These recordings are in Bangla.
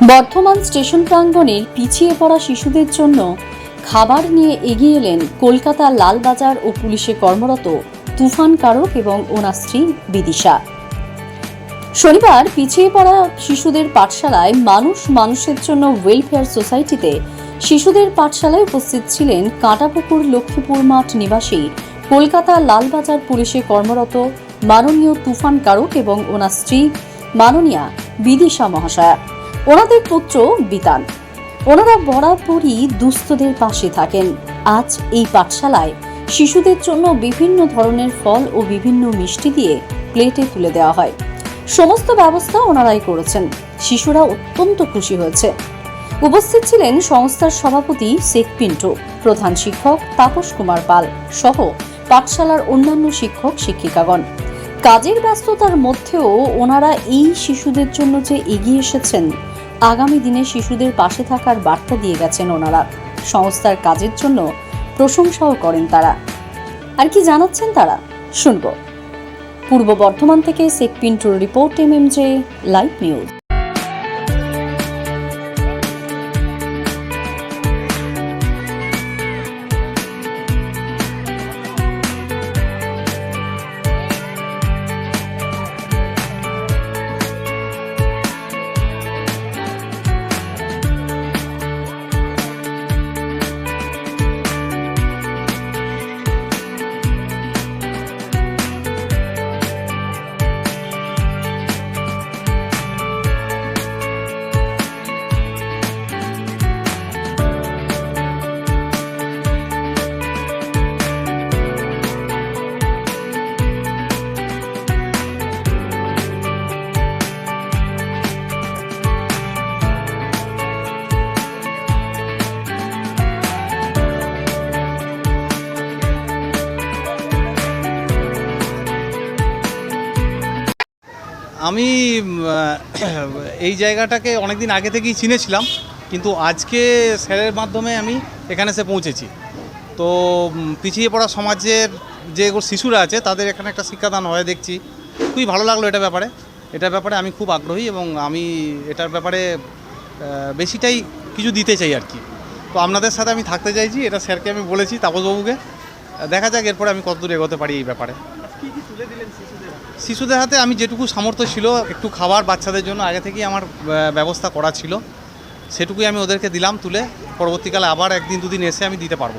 বর্ধমান স্টেশন প্রাঙ্গণে পিছিয়ে পড়া শিশুদের জন্য খাবার নিয়ে এগিয়ে এলেন কলকাতা লালবাজার ও পুলিশে কর্মরত তুফান কারক এবং ওনার স্ত্রী বিদিশা। শনিবার পিছিয়ে পড়া শিশুদের পাঠশালায় মানুষ মানুষের জন্য ওয়েলফেয়ার সোসাইটিতে শিশুদের পাঠশালায় উপস্থিত ছিলেন কাঁটাপুকুর লক্ষ্মীপুর মাঠ নিবাসী কলকাতা লালবাজার পুলিশে কর্মরত মাননীয় তুফান কারক এবং ওনার স্ত্রী মাননীয়া বিদিশা মহাশয়া। ওনাদের পুত্র বিতান ওনারা বরাবরই দুস্থদের পাশে থাকেন। আজ এই পাঠশালায় শিশুদের জন্য বিভিন্ন ধরনের ফল ও বিভিন্ন মিষ্টি দিয়ে প্লেটে তুলে দেওয়া হয়। সমস্ত ব্যবস্থা ওনারাই করেছেন। শিশুরা অত্যন্ত খুশি হয়েছে। উপস্থিত ছিলেন সংস্থার সভাপতি শেখ পিন্টু, প্রধান শিক্ষক তাপস কুমার পাল সহ পাঠশালার অন্যান্য শিক্ষক শিক্ষিকাগণ। কাজের ব্যস্ততার মধ্যেও ওনারা এই শিশুদের জন্য যে এগিয়ে এসেছেন আগামী দিনে শিশুদের পাশে থাকার বার্তা দিয়ে গেছেন ওনারা। সংস্থার কাজের জন্য প্রশংসাও করেন তারা। আর কি জানাচ্ছেন তারা? শুনব। পূর্ব বর্ধমান থেকে শেখ পিন্টুর রিপোর্ট জে লাইভ নিউজ। আমি এই জায়গাটাকে অনেক দিন আগে থেকেই চিনেছিলাম, কিন্তু আজকে স্যারের মাধ্যমে আমি এখানে এসে পৌঁছেছি। তো পিছিয়ে পড়া সমাজের যে শিশুরা আছে, তাদের এখানে একটা শিক্ষাদান হয়, দেখছি। খুবই ভালো লাগল এটা ব্যাপারে। এটার ব্যাপারে আমি খুব আগ্রহী এবং আমি এটার ব্যাপারে বেশিটাই কিছু দিতে চাই আর কি। তো আপনাদের সাথে আমি থাকতে চাইছি, এটা স্যারকে আমি বলেছি, তাপসবাবুকে। দেখা যাক, এরপরে আমি কতদূর এগোতে পারি এই ব্যাপারে। শিশুদের হাতে আমি যেটুকু সামর্থ্য ছিল, একটু খাবার বাচ্চাদের জন্য আগে থেকেই আমার ব্যবস্থা করা ছিল। সেটুকুই আমি ওদেরকে দিলাম তুলে, পরবর্তীকালে আবার একদিন দুদিন এসে আমি দিতে পারব।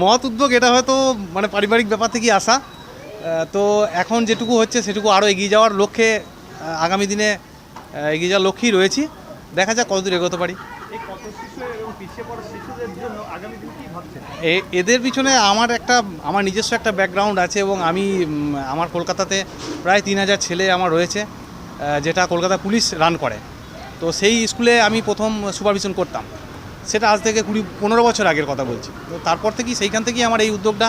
মহৎ উদ্যোগ এটা হয়তো মানে পারিবারিক ব্যাপার থেকেই আসা। তো এখন যেটুকু হচ্ছে সেটুকু আরও এগিয়ে যাওয়ার লক্ষ্যে আগামী দিনে এগিয়ে যাওয়ার লক্ষ্যেই রয়েছি। দেখা যাক কতদূর এগোতে পারি। এদের পিছনে আমার একটা, আমার নিজস্ব একটা ব্যাকগ্রাউন্ড আছে এবং আমি আমার কলকাতাতে প্রায় তিন হাজার ছেলে আমার রয়েছে যেটা কলকাতা পুলিশ রান করে। তো সেই স্কুলে আমি প্রথম সুপারভিশন করতাম। সেটা আজ থেকে কুড়ি, পনেরো বছর আগের কথা বলছি। তো তারপর থেকেই, সেইখান থেকেই আমার এই উদ্যোগটা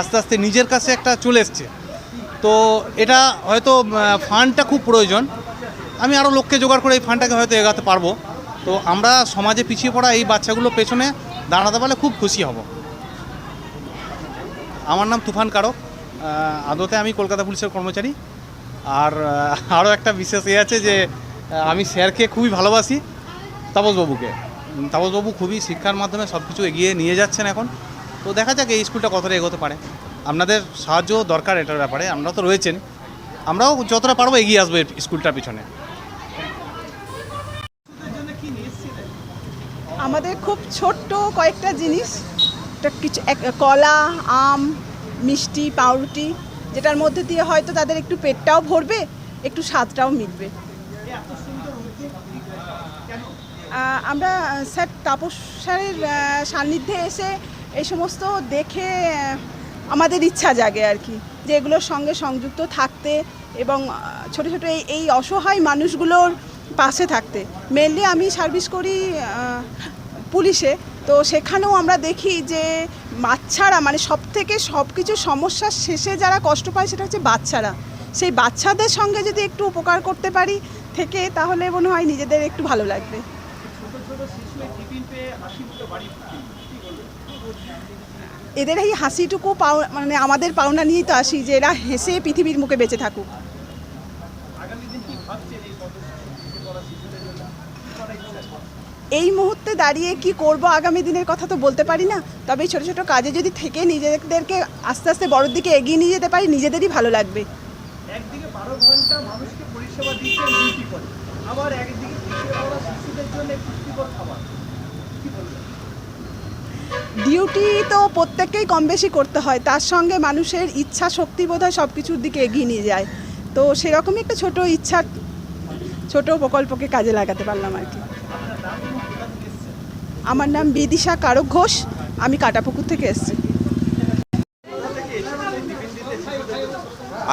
আস্তে আস্তে নিজের কাছে একটা চলে এসছে। তো এটা হয়তো ফান্ডটা খুব প্রয়োজন। আমি আরও লোককে জোগাড় করে এই ফান্ডটাকে হয়তো এগাতে পারব। তো আমরা সমাজে পিছিয়ে পড়া এই বাচ্চাগুলোর পেছনে দাঁড়াতে পারলে খুব খুশি হব। আমার নাম তুফান কারক। আদতে আমি কলকাতা পুলিশের কর্মচারী। আর আরও একটা বিশেষ এ আছে যে আমি স্যারকে খুবই ভালোবাসি, তাপসবাবুকে। তাপসবাবু খুবই শিক্ষার মাধ্যমে সব কিছু এগিয়ে নিয়ে যাচ্ছেন এখন। তো দেখা যাক এই স্কুলটা কতটা এগোতে পারে। আপনাদের সাহায্য দরকার এটার ব্যাপারে, আমরা তো রয়েছেন। আমরাও যতটা পারব এগিয়ে আসব স্কুলটার পিছনে। আমাদের খুব ছোট্ট কয়েকটা জিনিস। একটা কিছু কলা, আম, মিষ্টি, পাউরুটি, যেটার মধ্যে দিয়ে হয়তো তাদের একটু পেটটাও ভরবে, একটু স্বাদটাও মিটবে। আমরা, স্যার, তাপস স্যারের সান্নিধ্যে এসে এই সমস্ত দেখে, আমাদের ইচ্ছা জাগে আর কি, যে এগুলোর সঙ্গে সংযুক্ত থাকতে এবং ছোট ছোট এই এই অসহায় মানুষগুলোর পাশে থাকতে। মেনলি আমি সার্ভিস করি পুলিশে, তো সেখানেও আমরা দেখি যে বাচ্চারা মানে সব থেকে সব কিছু সমস্যার শেষে যারা কষ্ট পায় সেটা হচ্ছে বাচ্চারা। সেই বাচ্চাদের সঙ্গে যদি একটু উপকার করতে পারি থেকে, তাহলে মনে হয় নিজেদের একটু ভালো লাগবে। এদের এই হাসিটুকু পাও মানে আমাদের পাওনা নিয়েই তো আসি যে এরা হেসে পৃথিবীর মুখে বেঁচে থাকুক। এই মুহূর্তে দাঁড়িয়ে কি করব আগামী দিনের কথা তো বলতে পারি না। তবে ছোটো ছোটো কাজে যদি থেকে নিজেদেরকে আস্তে আস্তে বড়োর দিকে এগিয়ে নিয়ে যেতে পারি নিজেদেরই ভালো লাগবে। একদিকে বারো ঘণ্টা মানুষকে পরিষেবা দিচ্ছেন ডিউটি করে আবার একদিকে শিশুদের জন্য পুষ্টিকর খাবার। কি বলবেন? ডিউটি তো প্রত্যেককেই কম বেশি করতে হয় তার সঙ্গে মানুষের ইচ্ছা শক্তি বোধ হয় সব কিছুর দিকে এগিয়ে নিয়ে যায়। তো সেরকমই একটা ছোট ইচ্ছা ছোট প্রকল্পকে কাজে লাগাতে পারলাম আর কি। আমার নাম বিদিশা কারক ঘোষ, আমি কাটাপুকুর থেকে এসেছি।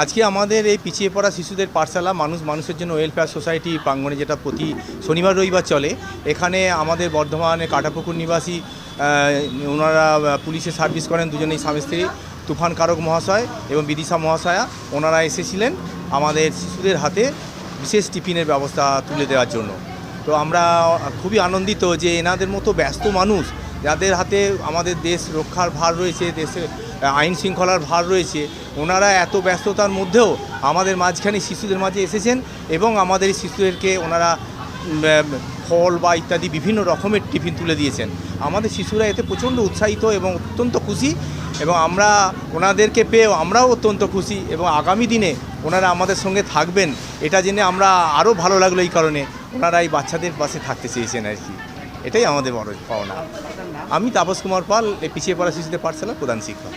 আজকে আমাদের এই পিছিয়ে পড়া শিশুদের পাঠশালা, মানুষ মানুষের জন্য ওয়েলফেয়ার সোসাইটি প্রাঙ্গণে যেটা প্রতি শনিবার, রবিবার চলে, এখানে আমাদের বর্ধমানে কাটাপুকুর নিবাসী ওনারা পুলিশে সার্ভিস করেন, দুজনেই স্বামী স্ত্রী, তুফান কারক মহাশয় এবং বিদিশা মহাশয়া, ওনারা এসেছিলেন আমাদের শিশুদের হাতে বিশেষ টিফিনের ব্যবস্থা তুলে দেওয়ার জন্য। তো আমরা খুবই আনন্দিত যে এনাদের মতো ব্যস্ত মানুষ যাদের হাতে আমাদের দেশ রক্ষার ভার রয়েছে দেশে আইন শৃঙ্খলার ভার রয়েছে, ওনারা এত ব্যস্ততার মধ্যেও আমাদের মাঝখানে শিশুদের মাঝে এসেছেন এবং আমাদের শিশুদেরকে ওনারা ফল বা ইত্যাদি বিভিন্ন রকমের টিফিন তুলে দিয়েছেন। আমাদের শিশুরা এতে প্রচণ্ড উৎসাহিত এবং অত্যন্ত খুশি এবং আমরা ওনাদেরকে পেয়েও আমরাও অত্যন্ত খুশি এবং আগামী দিনে ওনারা আমাদের সঙ্গে থাকবেন। এটা জেনে আমরা আরও ভালো লাগল এই কারণে ওনারা এই বাচ্চাদের পাশে থাকতে চেয়েছেন আর কি। এটাই আমাদের বড় পাওনা। আমি তাপস কুমার পাল পিছিয়ে পড়া শিশুদের পাঠশালার প্রধান শিক্ষক।